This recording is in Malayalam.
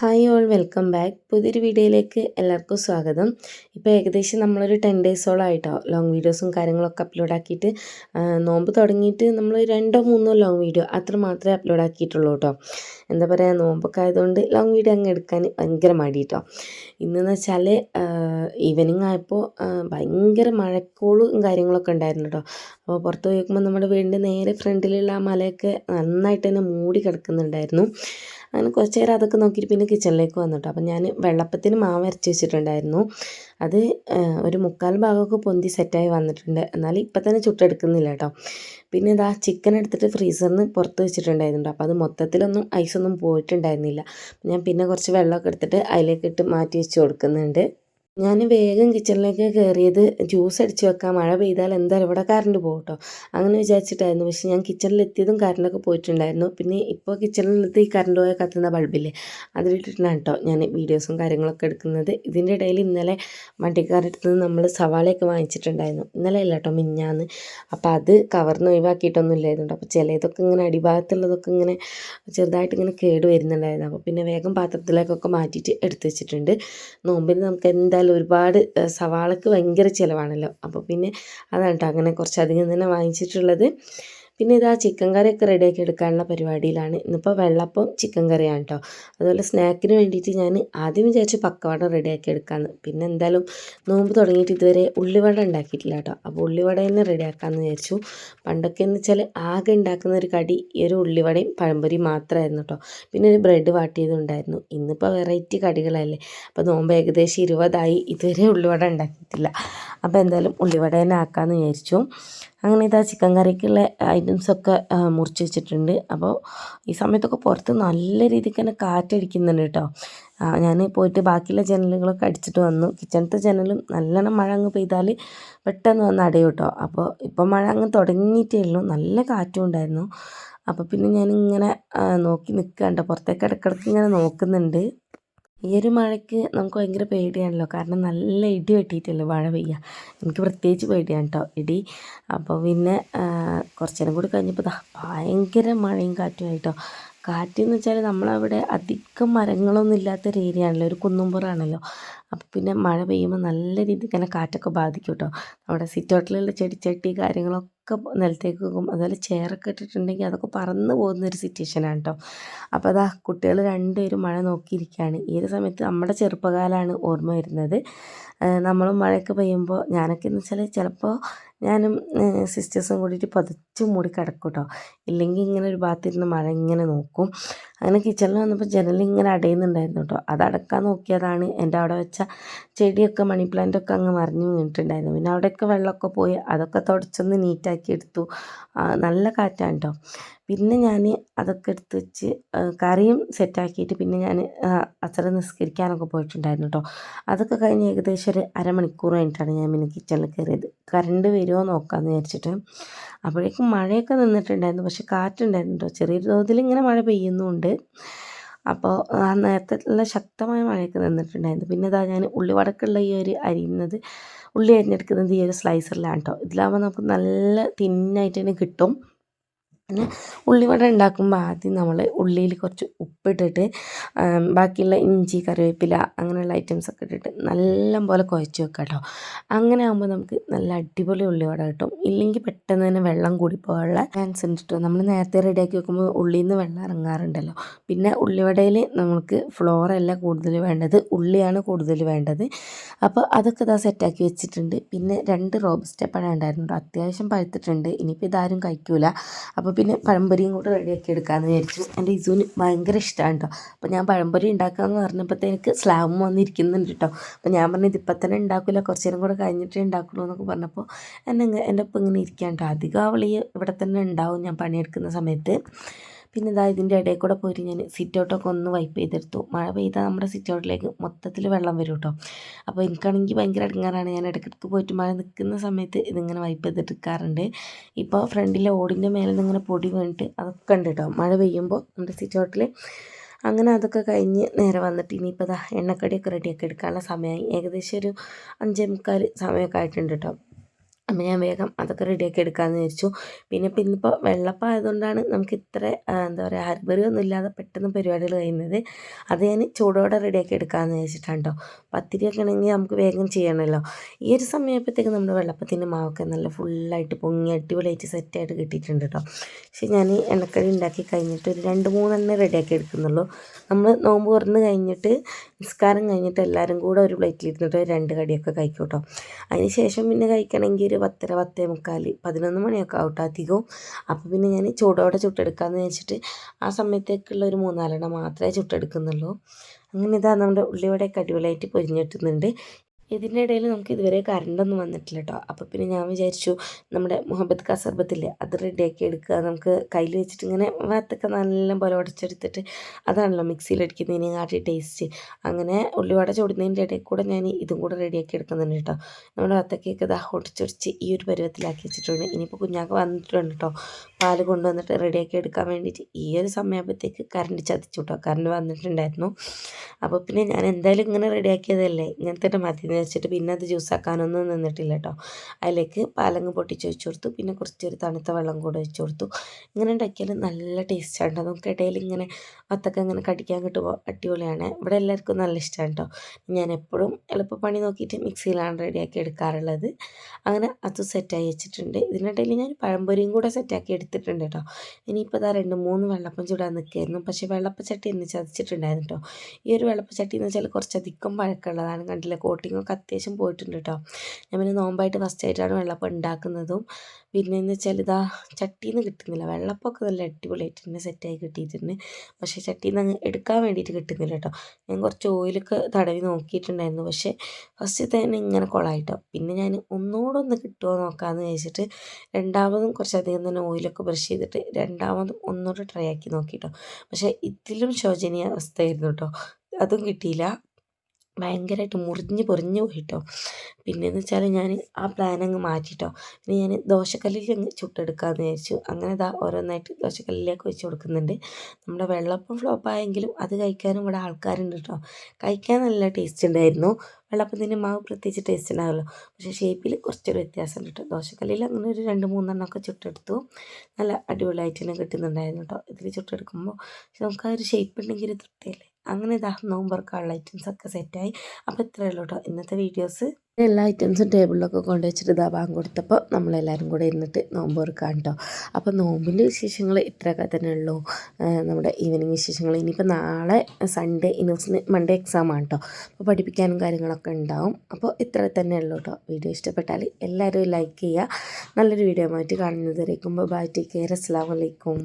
ഹായ് ഓൾ വെൽക്കം ബാക്ക് പുതിയൊരു വീഡിയോയിലേക്ക് എല്ലാവർക്കും സ്വാഗതം. ഇപ്പോൾ ഏകദേശം നമ്മളൊരു ടെൻ ഡേയ്സോളം ആയിട്ടോ ലോങ് വീഡിയോസും കാര്യങ്ങളൊക്കെ അപ്ലോഡ് ആക്കിയിട്ട് നോമ്പ് തുടങ്ങിയിട്ട് നമ്മൾ രണ്ടോ മൂന്നോ ലോങ് വീഡിയോ അത്ര മാത്രമേ അപ്ലോഡ് ആക്കിയിട്ടുള്ളൂ കേട്ടോ എന്താ പറയുക നോമ്പൊക്കെ ആയതുകൊണ്ട് ലോങ് വീഡിയോ അങ്ങ് എടുക്കാൻ ഭയങ്കര മടി കേട്ടോ ഇന്നെന്ന് വെച്ചാൽ ഈവനിങ് ആയപ്പോൾ ഭയങ്കര മഴക്കോളും കാര്യങ്ങളൊക്കെ ഉണ്ടായിരുന്നു കേട്ടോ അപ്പോൾ പുറത്ത് പോയി നോക്കുമ്പോൾ നമ്മുടെ വീടിന്റെ നേരെ ഫ്രണ്ടിലുള്ള ആ മലയൊക്കെ നന്നായിട്ട് തന്നെ മൂടി കിടക്കുന്നുണ്ടായിരുന്നു. അങ്ങനെ കുറച്ച് നേരം അതൊക്കെ നോക്കിയിട്ട് പിന്നെ കിച്ചണിലേക്ക് വന്നു അപ്പം ഞാൻ വെള്ളപ്പത്തിന് മാവ് അരച്ച് വെച്ചിട്ടുണ്ടായിരുന്നു. അത് ഒരു മുക്കാൽ ഭാഗമൊക്കെ പൊന്തി സെറ്റായി വന്നിട്ടുണ്ട്. എന്നാൽ ഇപ്പം തന്നെ ചുട്ടെടുക്കുന്നില്ല കേട്ടോ. പിന്നെ ഇതാ ചിക്കൻ എടുത്തിട്ട് ഫ്രീസറിൽ നിന്ന് പുറത്ത് വെച്ചിട്ടുണ്ടായിരുന്നു അപ്പോൾ അത് മൊത്തത്തിലൊന്നും ഐസൊന്നും പോയിട്ടുണ്ടായിരുന്നില്ല. ഞാൻ പിന്നെ കുറച്ച് വെള്ളമൊക്കെ എടുത്തിട്ട് അതിലേക്ക് ഇട്ട് മാറ്റി വെച്ച് കൊടുക്കുന്നുണ്ട്. ഞാൻ വേഗം കിച്ചണിലേക്ക് കയറിയത് ജ്യൂസ് അടിച്ച് വെക്കാം. മഴ പെയ്താൽ എന്തായാലും ഇവിടെ കറണ്ട് പോകും കേട്ടോ അങ്ങനെ വിചാരിച്ചിട്ടായിരുന്നു. പക്ഷെ ഞാൻ കിച്ചണിലെത്തിയതും കറണ്ടൊക്കെ പോയിട്ടുണ്ടായിരുന്നു. പിന്നെ ഇപ്പോൾ കിച്ചണിലെത്തി ഈ കറണ്ട് പോയ കത്തുന്ന ബൾബില്ലേ അതിലിട്ടിട്ടാണ് കേട്ടോ ഞാൻ വീഡിയോസും കാര്യങ്ങളൊക്കെ എടുക്കുന്നത്. ഇതിന്റെ ഇടയിൽ ഇന്നലെ വണ്ടിക്കാരടുത്ത് നമ്മൾ സവാളയൊക്കെ വാങ്ങിച്ചിട്ടുണ്ടായിരുന്നു. ഇന്നലെ അല്ല കേട്ടോ മിഞ്ഞാന്ന്. അപ്പോൾ അത് കവർന്ന് ഒഴിവാക്കിയിട്ടൊന്നും ഇല്ലായിരുന്നു അപ്പോൾ ചിലതൊക്കെ ഇങ്ങനെ അടിഭാഗത്തുള്ളതൊക്കെ ഇങ്ങനെ ചെറുതായിട്ട് ഇങ്ങനെ കേട് വരുന്നുണ്ടായിരുന്നു. അപ്പോൾ പിന്നെ വേഗം പാത്രത്തിലേക്കൊക്കെ മാറ്റിയിട്ട് എടുത്ത് വെച്ചിട്ടുണ്ട്. നോമ്പിന് നമുക്ക് എന്തായാലും ഒരുപാട് സവാളക്ക് ഭയങ്കര ചിലവാണല്ലോ. അപ്പോൾ പിന്നെ അതാണ് കേട്ടോ അങ്ങനെ കുറച്ചധികം തന്നെ വാങ്ങിച്ചിട്ടുള്ളത്. പിന്നെ ഇതാ ചിക്കൻ കറിയൊക്കെ റെഡിയാക്കി എടുക്കാനുള്ള പരിപാടിയിലാണ്. ഇന്നിപ്പോൾ വെള്ളപ്പം ചിക്കൻ കറിയാണ് കേട്ടോ അതുപോലെ സ്നാക്കിന് വേണ്ടിയിട്ട് ഞാൻ ആദ്യം വിചാരിച്ച് പക്കവട റെഡിയാക്കി എടുക്കാമെന്ന് പിന്നെ എന്തായാലും നോമ്പ് തുടങ്ങിയിട്ട് ഇതുവരെ ഉള്ളിവട ഉണ്ടാക്കിയിട്ടില്ല കേട്ടോ അപ്പോൾ ഉള്ളിവട തന്നെ റെഡിയാക്കാമെന്ന് വിചാരിച്ചു. പണ്ടൊക്കെ എന്ന് വെച്ചാൽ ആകെ ഉണ്ടാക്കുന്ന ഒരു കടി ഈ ഒരു ഉള്ളിവടയും പഴംപൊരിയും മാത്രമായിരുന്നു കേട്ടോ പിന്നെ ഒരു ബ്രെഡ് വാട്ടിയതുണ്ടായിരുന്നു ഇന്നിപ്പോൾ വെറൈറ്റി കടികളല്ലേ. അപ്പോൾ നോമ്പ് ഏകദേശം ഇരുപതായി ഇതുവരെ ഉള്ളിവട ഉണ്ടാക്കിയിട്ടില്ല. അപ്പോൾ എന്തായാലും ഉള്ളിവട തന്നെ ആക്കാമെന്ന് വിചാരിച്ചു. അങ്ങനെ ഇതാ ചിക്കൻ കറിക്കുള്ള ഐറ്റംസൊക്കെ മുറിച്ച് വെച്ചിട്ടുണ്ട്. അപ്പോൾ ഈ സമയത്തൊക്കെ പുറത്ത് നല്ല രീതിക്ക് തന്നെ കാറ്റടിക്കുന്നുണ്ട് കേട്ടോ. ഞാൻ പോയിട്ട് ബാക്കിയുള്ള ജനലുകളൊക്കെ അടിച്ചിട്ട് വന്നു. കിച്ചണത്തെ ജനലും നല്ലോണം മഴ അങ്ങ് പെയ്താൽ പെട്ടെന്ന് വന്ന് അടയും കേട്ടോ. അപ്പോൾ ഇപ്പം മഴ അങ്ങ് തുടങ്ങിയിട്ടേ ഉള്ളൂ. നല്ല കാറ്റും ഉണ്ടായിരുന്നു. അപ്പോൾ പിന്നെ ഞാനിങ്ങനെ നോക്കി നിൽക്കുക പുറത്തേക്ക് ഇടയ്ക്കിടയ്ക്ക് ഇങ്ങനെ നോക്കുന്നുണ്ട്. ഈ ഒരു മഴയ്ക്ക് നമുക്ക് ഭയങ്കര പേടിയാണല്ലോ. കാരണം നല്ല ഇടി വെട്ടിയിട്ടല്ലേ മഴ പെയ്യുക എനിക്ക് പ്രത്യേകിച്ച് പേടിയാണ് കേട്ടോ ഇടി. അപ്പോൾ പിന്നെ കുറച്ച് നേരം കൂടി കഴിഞ്ഞപ്പോൾ ഭയങ്കര മഴയും കാറ്റുമായിട്ടോ കാറ്റ് എന്ന് വെച്ചാൽ നമ്മളവിടെ അധികം മരങ്ങളൊന്നും ഇല്ലാത്തൊരു ഏരിയ ആണല്ലോ. ഒരു കുന്നുംപുറാണല്ലോ അപ്പോൾ പിന്നെ മഴ പെയ്യുമ്പോൾ നല്ല രീതിക്ക് തന്നെ കാറ്റൊക്കെ ബാധിക്കും കേട്ടോ നമ്മുടെ സിറ്റോട്ടിലുള്ള ചെടിച്ചട്ടി കാര്യങ്ങളൊക്കെ നിലത്തേക്ക് വെക്കും. അതുപോലെ ചെയറൊക്കെ ഇട്ടിട്ടുണ്ടെങ്കിൽ അതൊക്കെ പറന്ന് പോകുന്ന ഒരു സിറ്റുവേഷനാണ് കേട്ടോ അപ്പോൾ അതാ കുട്ടികൾ രണ്ടുപേരും മഴ നോക്കിയിരിക്കുകയാണ് ഈ സമയത്ത് നമ്മുടെ ചെറുപ്പകാലമാണ് ഓർമ്മ വരുന്നത്. നമ്മളും മഴയൊക്കെ പെയ്യുമ്പോൾ ഞാനൊക്കെ എന്ന് വെച്ചാൽ ചിലപ്പോൾ ഞാനും സിസ്റ്റേഴ്സും കൂടിയിട്ട് പതിച്ച് മൂടി കിടക്കും കേട്ടോ ഇല്ലെങ്കിൽ ഇങ്ങനെ ഒരു ഭാഗത്തിരുന്ന് മഴ ഇങ്ങനെ നോക്കും. അങ്ങനെ കിച്ചണിൽ വന്നപ്പോൾ ജനലിങ്ങനെ അടയുന്നുണ്ടായിരുന്നു കേട്ടോ അത് അടക്കാൻ നോക്കിയതാണ് എന്റെ അവിടെ വെച്ച ചെടിയൊക്കെ മണി പ്ലാന്റൊക്കെ അങ്ങ് മറിഞ്ഞു വീണിട്ടുണ്ടായിരുന്നു. പിന്നെ അവിടെയൊക്കെ വെള്ളമൊക്കെ പോയി അതൊക്കെ തുടച്ചൊന്ന് നീറ്റാക്കി എടുത്തു. നല്ല കാറ്റാണ് കേട്ടോ പിന്നെ ഞാൻ അതൊക്കെ എടുത്ത് വെച്ച് കറിയും സെറ്റാക്കിയിട്ട് പിന്നെ ഞാൻ അസർ നിസ്കരിക്കാനൊക്കെ പോയിട്ടുണ്ടായിരുന്നു കേട്ടോ അതൊക്കെ കഴിഞ്ഞ് ഏകദേശം ഒരു അരമണിക്കൂർ കഴിഞ്ഞിട്ടാണ് ഞാൻ പിന്നെ കിച്ചണിൽ കയറിയത് കറണ്ട് വരുമോ നോക്കാമെന്ന് വിചാരിച്ചിട്ട്. അപ്പോഴേക്കും മഴയൊക്കെ നിന്നിട്ടുണ്ടായിരുന്നു. പക്ഷെ കാറ്റുണ്ടായിരുന്നു കേട്ടോ ചെറിയ തോതിൽ ഇങ്ങനെ മഴ പെയ്യുന്നുണ്ട്. അപ്പോൾ ആ നേരത്തെ നല്ല ശക്തമായ മഴയൊക്കെ നിന്നിട്ടുണ്ടായിരുന്നു. പിന്നെ ഇതാ ഞാൻ ഉള്ളിവടക്കുള്ള ഈ ഒരു അരിയുന്നത് ഉള്ളി അരിഞ്ഞെടുക്കുന്നത് ഈ ഒരു സ്ലൈസറിലാണ് കേട്ടോ ഇതിലാകുമ്പോൾ നമുക്ക് നല്ല തിന്നായിട്ട് തന്നെ കിട്ടും. പിന്നെ ഉള്ളിവട ഉണ്ടാക്കുമ്പോൾ ആദ്യം നമ്മൾ ഉള്ളിയിൽ കുറച്ച് ഉപ്പിട്ടിട്ട് ബാക്കിയുള്ള ഇഞ്ചി കറിവേപ്പില അങ്ങനെയുള്ള ഐറ്റംസൊക്കെ ഇട്ടിട്ട് നല്ല പോലെ കുഴച്ച് വെക്കുക കേട്ടോ അങ്ങനെ ആകുമ്പോൾ നമുക്ക് നല്ല അടിപൊളി ഉള്ളിവട കിട്ടും. ഇല്ലെങ്കിൽ പെട്ടെന്ന് തന്നെ വെള്ളം കൂടി പോകാനുള്ള ചാൻസ് ഉണ്ട് കേട്ടോ നമ്മൾ നേരത്തെ റെഡിയാക്കി വെക്കുമ്പോൾ ഉള്ളിയിൽ നിന്ന് വെള്ളം ഇറങ്ങാറുണ്ടല്ലോ. പിന്നെ ഉള്ളിവടയിൽ നമുക്ക് ഫ്ലോറല്ല കൂടുതൽ വേണ്ടത് ഉള്ളിയാണ് കൂടുതൽ വേണ്ടത്. അപ്പോൾ അതൊക്കെ ഇതാ സെറ്റാക്കി വെച്ചിട്ടുണ്ട്. പിന്നെ രണ്ട് റോബസ്റ്റ പഴം ഉണ്ടായിരുന്നു അത്യാവശ്യം പഴുത്തിട്ടുണ്ട്. ഇനിയിപ്പോൾ ഇതാരും കഴിക്കൂല. അപ്പോൾ പിന്നെ പഴംപൊരിയും കൂടെ റെഡിയാക്കി എടുക്കാമെന്ന് വിചാരിച്ചു. എന്റെ ഇസുവിന് ഭയങ്കര ഇഷ്ടമാണ് കേട്ടോ അപ്പോൾ ഞാൻ പഴംപൊരി ഉണ്ടാക്കാമെന്ന് പറഞ്ഞപ്പോഴത്തേക്ക് സ്ലാബും വന്നിരിക്കുന്നുണ്ട് കേട്ടോ അപ്പോൾ ഞാൻ പറഞ്ഞു ഇതിപ്പം തന്നെ ഉണ്ടാക്കില്ല കുറച്ച് നേരം കൂടെ കഴിഞ്ഞിട്ടേ ഉണ്ടാക്കുള്ളൂ എന്നൊക്കെ പറഞ്ഞപ്പോൾ എന്നെ എന്റെ ഒപ്പം ഇങ്ങനെ ഇരിക്കാൻ കേട്ടോ അധികം അവൾ ഇവിടെ തന്നെ ഉണ്ടാവും ഞാൻ പണിയെടുക്കുന്ന സമയത്ത്. പിന്നെ ഇതാ ഇതിന്റെ ഇടയിൽ കൂടെ പോയിട്ട് ഞാൻ സിറ്റ് ഔട്ടൊക്കെ ഒന്ന് വൈപ്പ് ചെയ്തെടുത്തു. മഴ പെയ്താൽ നമ്മുടെ സിറ്റ് ഔട്ടിലേക്ക് മൊത്തത്തിൽ വെള്ളം വരും കേട്ടോ. അപ്പോൾ എനിക്കാണെങ്കിൽ ഭയങ്കര അടങ്ങാറാണ്. ഞാൻ ഇടയ്ക്കിടയ്ക്ക് പോയിട്ട് മഴ നിൽക്കുന്ന സമയത്ത് ഇതിങ്ങനെ വൈപ്പ് ചെയ്തെടുക്കാറുണ്ട്. ഇപ്പോൾ ഫ്രണ്ടിലെ ഓടിന്റെ മേലെ നിന്ന് ഇങ്ങനെ പൊടി വീണിട്ട് അതൊക്കെ ഉണ്ട് കേട്ടോ. മഴ പെയ്യുമ്പോൾ നമ്മുടെ സിറ്റ് ഔട്ടിൽ അങ്ങനെ അതൊക്കെ കഴിഞ്ഞ് നേരെ വന്നിട്ട് ഇനിയിപ്പോൾ ഇതാ എണ്ണക്കടിയൊക്കെ റെഡിയാക്കി എടുക്കാനുള്ള സമയമായി. ഏകദേശം ഒരു അഞ്ചേ മുക്കാൽ സമയമൊക്കെ ആയിട്ടുണ്ട് കേട്ടോ. അപ്പം ഞാൻ വേഗം അതൊക്കെ റെഡിയാക്കി എടുക്കാമെന്ന് വിചാരിച്ചു. പിന്നെ ഇപ്പം ഇന്നിപ്പോൾ വെള്ളപ്പം ആയതുകൊണ്ടാണ് നമുക്ക് ഇത്ര എന്താ പറയുക ഹർബറി ഒന്നും ഇല്ലാതെ പെട്ടെന്ന് പരിപാടികൾ കഴിയുന്നത്. അത് ഞാൻ ചൂടോടെ റെഡിയാക്കി എടുക്കാമെന്ന് വിചാരിച്ചിട്ടാണ് കേട്ടോ പത്തിരിയൊക്കെ ആണെങ്കിൽ നമുക്ക് വേഗം ചെയ്യണമല്ലോ ഈ ഒരു സമയപ്പോഴത്തേക്ക് നമ്മുടെ വെള്ളപ്പത്തിന്റെ മാവൊക്കെ നല്ല ഫുള്ളായിട്ട് പൊങ്ങി അടിപൊളിയായിട്ട് സെറ്റായിട്ട് കിട്ടിയിട്ടുണ്ട് കേട്ടോ പക്ഷെ ഞാൻ എണ്ണക്കടി ഉണ്ടാക്കി കഴിഞ്ഞിട്ട് ഒരു രണ്ട് മൂന്നെണ്ണേ റെഡിയാക്കി എടുക്കുന്നുള്ളൂ. നമ്മൾ നോമ്പ് തുറന്ന് കഴിഞ്ഞിട്ട് നിസ്കാരം കഴിഞ്ഞിട്ട് എല്ലാവരും കൂടെ ഒരു പ്ലേറ്റിൽ ഇരുന്നിട്ട് രണ്ട് കടിയൊക്കെ കഴിക്കും കേട്ടോ അതിന് ശേഷം പിന്നെ കഴിക്കണമെങ്കിൽ ഒരു പത്തര പത്തേ മുക്കാൽ പതിനൊന്ന് മണിയൊക്കെ ആവട്ടെ അധികവും. അപ്പോൾ പിന്നെ ഞാൻ ചൂടോടെ ചുട്ടെടുക്കാമെന്ന് വെച്ചിട്ട് ആ സമയത്തേക്കുള്ള ഒരു മൂന്നാലെണ്ണം മാത്രമേ ചുട്ടെടുക്കുന്നുള്ളൂ. അങ്ങനെ ഇതാ നമ്മുടെ ഉള്ളിവടയൊക്കെ അടിപൊളിയായിട്ട് പൊരിഞ്ഞിട്ടുന്നുണ്ട്. ഇതിന്റെ ഇടയിൽ നമുക്ക് ഇതുവരെ കറണ്ടൊന്നും വന്നിട്ടില്ല കേട്ടോ അപ്പോൾ പിന്നെ ഞാൻ വിചാരിച്ചു നമ്മുടെ മുഹബത്ത് കസർബത്തില്ലേ സർബത്തില്ലേ അത് റെഡിയാക്കി എടുക്കുക. നമുക്ക് കയ്യിൽ വെച്ചിട്ട് ഇങ്ങനെ വത്തൊക്കെ നല്ല പോലെ ഉടച്ചെടുത്തിട്ട് അതാണല്ലോ മിക്സിയിലടിക്കുന്നതിന് കാട്ടി ടേസ്റ്റ് അങ്ങനെ ഉള്ളിവട ചൂടുന്നതിന്റെ ഇടയിൽ കൂടെ ഞാൻ ഇതും കൂടെ റെഡിയാക്കി എടുക്കുന്നുണ്ട് കേട്ടോ നമ്മുടെ വത്തക്കയൊക്കെ ഇതാ ഒടിച്ചൊടിച്ച് ഈ ഒരു പരുവത്തിലാക്കി വെച്ചിട്ടുണ്ട്. ഇനിയിപ്പോൾ കുഞ്ഞാക്ക് വന്നിട്ടുണ്ട് കേട്ടോ പാൽ കൊണ്ടുവന്നിട്ട് റെഡിയാക്കി എടുക്കാൻ വേണ്ടിയിട്ട് ഈ ഒരു സമയമാകുമ്പോഴത്തേക്ക് കറണ്ട് ചതിച്ചു കേട്ടോ കറണ്ട് വന്നിട്ടുണ്ടായിരുന്നു. അപ്പോൾ പിന്നെ ഞാൻ എന്തായാലും ഇങ്ങനെ റെഡിയാക്കിയതല്ലേ ഇങ്ങനത്തെ മതി വെച്ചിട്ട് പിന്നെ അത് ജ്യൂസാക്കാനൊന്നും നിന്നിട്ടില്ല കേട്ടോ. അതിലേക്ക് പാലങ്ങ് പൊട്ടിച്ച് വെച്ച് കൊടുത്തു. പിന്നെ കുറച്ചൊരു തണുത്ത വെള്ളം കൂടെ വെച്ച് കൊടുത്തു. ഇങ്ങനെ ഉണ്ടാക്കിയാൽ നല്ല ടേസ്റ്റാണ് കേട്ടോ നമുക്ക് ഇടയിൽ ഇങ്ങനെ വത്തൊക്കെ ഇങ്ങനെ കടിക്കാൻ കിട്ടുമ്പോൾ അടിപൊളിയാണ്. ഇവിടെ എല്ലാവർക്കും നല്ല ഇഷ്ടമാണ് കേട്ടോ ഞാൻ എപ്പോഴും എളുപ്പപ്പണി നോക്കിയിട്ട് മിക്സിയിലാണ് റെഡിയാക്കി എടുക്കാറുള്ളത്. അങ്ങനെ അത് സെറ്റായി വെച്ചിട്ടുണ്ട്. ഇതിനിടയിൽ ഞാൻ പഴംപൊരിയും കൂടെ സെറ്റാക്കി എടുത്തിട്ടുണ്ട് കേട്ടോ ഇനിയിപ്പോൾ ഇതാ രണ്ട് മൂന്ന് വെള്ളപ്പം ചൂടാൻ നിൽക്കുകയായിരുന്നു. പക്ഷേ വെള്ളപ്പച്ചട്ടി എന്ന് ചതിച്ചിട്ടുണ്ടായിരുന്നു കേട്ടോ ഈ ഒരു വെള്ളപ്പച്ചട്ടി എന്ന് വെച്ചാൽ കുറച്ചധികം പഴക്കമുള്ളതാണ്. കണ്ടില്ല? കോട്ടിങ്ങൊക്കെ അത്യാവശ്യം പോയിട്ടുണ്ട് കേട്ടോ ഞാൻ പിന്നെ നോമ്പായിട്ട് ഫസ്റ്റ് ആയിട്ടാണ് വെള്ളപ്പം ഉണ്ടാക്കുന്നതും പിന്നെ എന്ന് വെച്ചാൽ ഇതാ ചട്ടിയിൽ നിന്ന് കിട്ടുന്നില്ല. വെള്ളപ്പമൊക്കെ നല്ല അടിപൊളിയായിട്ട് തന്നെ സെറ്റായി കിട്ടിയിട്ടുണ്ട്. പക്ഷേ ചട്ടിയിൽ നിന്ന് എടുക്കാൻ വേണ്ടിയിട്ട് കിട്ടുന്നില്ല കേട്ടോ ഞാൻ കുറച്ച് ഓയിലൊക്കെ തടവി നോക്കിയിട്ടുണ്ടായിരുന്നു. പക്ഷേ ഫസ്റ്റ് തന്നെ ഇങ്ങനെ കൊളായിട്ടോ. പിന്നെ ഞാൻ ഒന്നുകൂടെ ഒന്ന് കിട്ടുമോ നോക്കാമെന്ന് വിചാരിച്ചിട്ട് രണ്ടാമതും കുറച്ചധികം തന്നെ ഓയിലൊക്കെ ബ്രഷ് ചെയ്തിട്ട് രണ്ടാമതും ഒന്നുകൂടെ ട്രൈ ആക്കി നോക്കിയിട്ടോ പക്ഷേ ഇതിലും ശോചനീയ അവസ്ഥയായിരുന്നു കേട്ടോ അതും കിട്ടിയില്ല. ഭയങ്കരമായിട്ട് മുറിഞ്ഞ് പൊറിഞ്ഞ് പോയിട്ടോ. പിന്നെയെന്ന് വെച്ചാൽ ഞാൻ ആ പ്ലാൻ അങ്ങ് മാറ്റിട്ടോ. പിന്നെ ഞാൻ ദോശക്കല്ലിൽ അങ്ങ് ചുട്ടെടുക്കാമെന്ന് വിചാരിച്ചു. അങ്ങനെ ഇതാ ഓരോന്നായിട്ട് ദോശക്കല്ലിലേക്ക് വെച്ച് കൊടുക്കുന്നുണ്ട്. നമ്മുടെ വെള്ളപ്പം ഫ്ലോപ്പായെങ്കിലും അത് കഴിക്കാനും ഇവിടെ ആൾക്കാരുണ്ട് കേട്ടോ കഴിക്കാൻ നല്ല ടേസ്റ്റ് ഉണ്ടായിരുന്നു. വെള്ളപ്പത്തിന്റെ മാവ് പ്രത്യേകിച്ച് ടേസ്റ്റ് ഉണ്ടാവുമല്ലോ പക്ഷേ ഷേപ്പിൽ കുറച്ചൊരു വ്യത്യാസമുണ്ട് കേട്ടോ ദോശക്കല്ലിൽ അങ്ങനെ ഒരു രണ്ട് മൂന്നെണ്ണമൊക്കെ ചുട്ടെടുത്തു. നല്ല അടിപൊളിയായിട്ട് തന്നെ കിട്ടുന്നുണ്ടായിരുന്നു കേട്ടോ ഇതിൽ ചുട്ടെടുക്കുമ്പോൾ പക്ഷെ നമുക്ക് ആ ഒരു ഷേപ്പ് ഉണ്ടെങ്കിൽ തൃപ്തിയല്ലേ? അങ്ങനെ ഇതാ നോമ്പറക്കാനുള്ള ഐറ്റംസ് ഒക്കെ സെറ്റായി അപ്പോൾ ഇത്രയേ ഉള്ളൂ കേട്ടോ ഇന്നത്തെ വീഡിയോസ് എല്ലാ ഐറ്റംസും ടേബിളിലൊക്കെ കൊണ്ടുവച്ചിട്ട് ഇതാ ബാങ്ക് കൊടുത്തപ്പോൾ നമ്മളെല്ലാവരും കൂടെ ഇരുന്നിട്ട് നോമ്പ് തുറക്കാം കേട്ടോ അപ്പോൾ നോമ്പിന്റെ വിശേഷങ്ങൾ ഇത്രയൊക്കെ തന്നെ ഉള്ളൂ. നമ്മുടെ ഈവനിങ് വിശേഷങ്ങൾ ഇനിയിപ്പോൾ നാളെ സൺഡേ ഇനോസിന് മൺഡേ എക്സാം ആണ് കേട്ടോ അപ്പോൾ പഠിപ്പിക്കാനും കാര്യങ്ങളൊക്കെ ഉണ്ടാവും. അപ്പോൾ ഇത്ര തന്നെ ഉള്ളൂ കേട്ടോ വീഡിയോ ഇഷ്ടപ്പെട്ടാൽ എല്ലാവരും ലൈക്ക് ചെയ്യുക നല്ലൊരു വീഡിയോ ആയിട്ട് കാണുന്നതായിരിക്കും ബൈ ടേക്ക് കെയർ അസ്സാം വലൈക്കും